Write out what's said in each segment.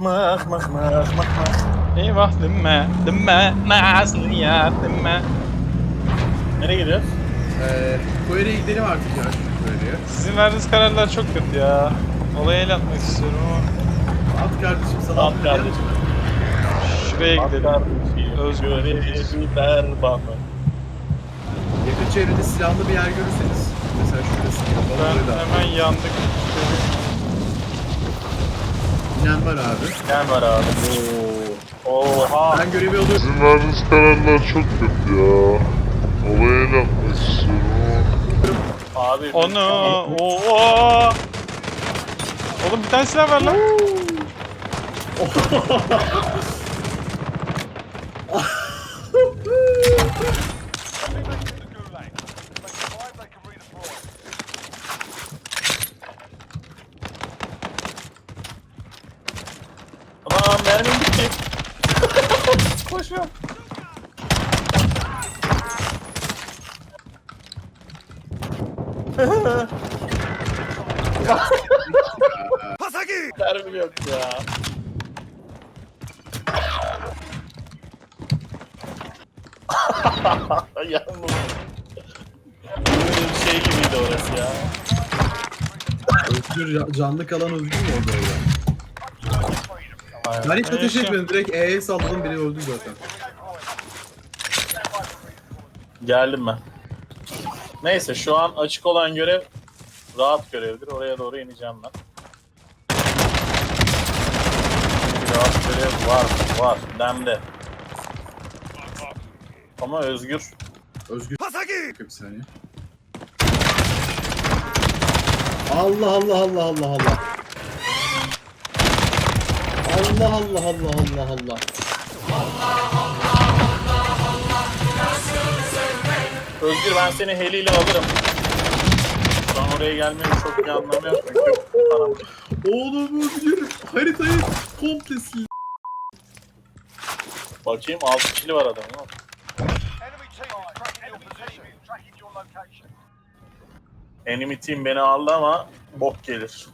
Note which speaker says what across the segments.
Speaker 1: mıh mıh mıh mıh mıh.
Speaker 2: Eyvah dümme, dümme, nazlı ya dümme.
Speaker 1: Nereye gidiyoruz?
Speaker 3: Ee, Koyer'e gidelim artık ya şu.
Speaker 2: Sizin verdiğiniz kararlar çok kötü ya. Olaya el atmak istiyorum ama
Speaker 3: At kardeşim sana
Speaker 1: At
Speaker 3: at
Speaker 1: kardeşim.
Speaker 2: şuraya gidelim.
Speaker 1: Özgür ver bana.
Speaker 3: Yakın çevrede silahlı bir yer görürseniz. Mesela şurası.
Speaker 2: Ben
Speaker 3: Ben...
Speaker 2: hemen yandık.
Speaker 3: İnen var abi.
Speaker 1: Gel var abi. Oha.
Speaker 3: Ben görevi alıyorum.
Speaker 4: Sizin verdiğiniz kararlar çok kötü ya. Olaya el atmak istiyorum.
Speaker 1: Abi.
Speaker 2: Onu, ooo. Oğlum bir tane silah ver lan.
Speaker 1: Koşuyor. Mermim yok ya. Yalnız. Bir şey gibiydi orası ya.
Speaker 3: Özgür ca- canlı kalan Özgür mü orada?
Speaker 1: Aynen.
Speaker 3: Ben hiç ateş
Speaker 2: Yaşa.
Speaker 3: etmedim. Direkt E'ye salladım biri öldü zaten.
Speaker 1: Geldim ben. Neyse şu an açık olan görev rahat görevdir. Oraya doğru ineceğim ben. Rahat görev var, var. Demde. Ama özgür.
Speaker 3: Özgür. Bir saniye. Allah Allah Allah Allah Allah. Allah Allah Allah Allah Allah.
Speaker 1: Özgür ben seni heliyle alırım. An oraya gelmenin çok bir anlamı yok çünkü. Param.
Speaker 3: Oğlum Özgür haritayı komple sil.
Speaker 1: Bakayım 6 kili var adamın.
Speaker 5: location.
Speaker 1: Enemy team beni aldı ama bok gelir.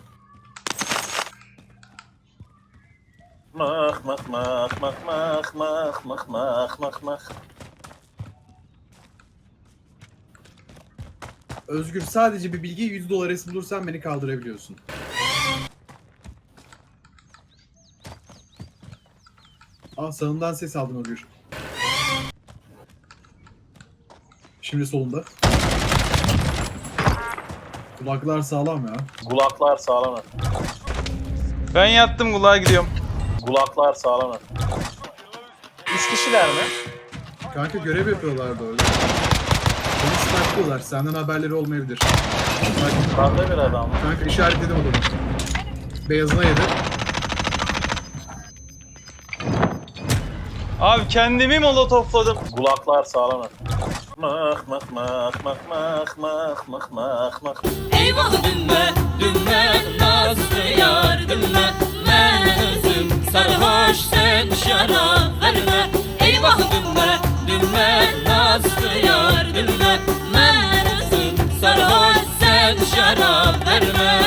Speaker 1: Mıh mıh mıh mıh mıh mıh mıh mıh mıh mıh.
Speaker 3: Özgür sadece bir bilgi 100 dolar es bulursan beni kaldırabiliyorsun. Aa sağından ses aldım Özgür. Şimdi solunda. Kulaklar sağlam ya.
Speaker 1: Gulaklar sağlam.
Speaker 2: Ben yattım kulağa gidiyorum.
Speaker 1: Gulaklar sağlam. Üç kişiler mi?
Speaker 3: Kanka görev yapıyorlardı orada. Beni snipe'lıyorlar. Senden haberleri olmayabilir. Bak,
Speaker 1: bir adam.
Speaker 3: Kanka işaretledim adamı. Beyazına yedi.
Speaker 2: Abi kendimi molotofladım.
Speaker 1: Gulaklar sağlam. Mıh mıh mıh mıh mıh mıh mıh mıh mıh.
Speaker 6: Eyvah dümme, dümme, nazlı yar sarhoş sen şarap verme. Eyvah dünme dünme nasıl yar dünme. Menesin sarhoş sen şarap verme.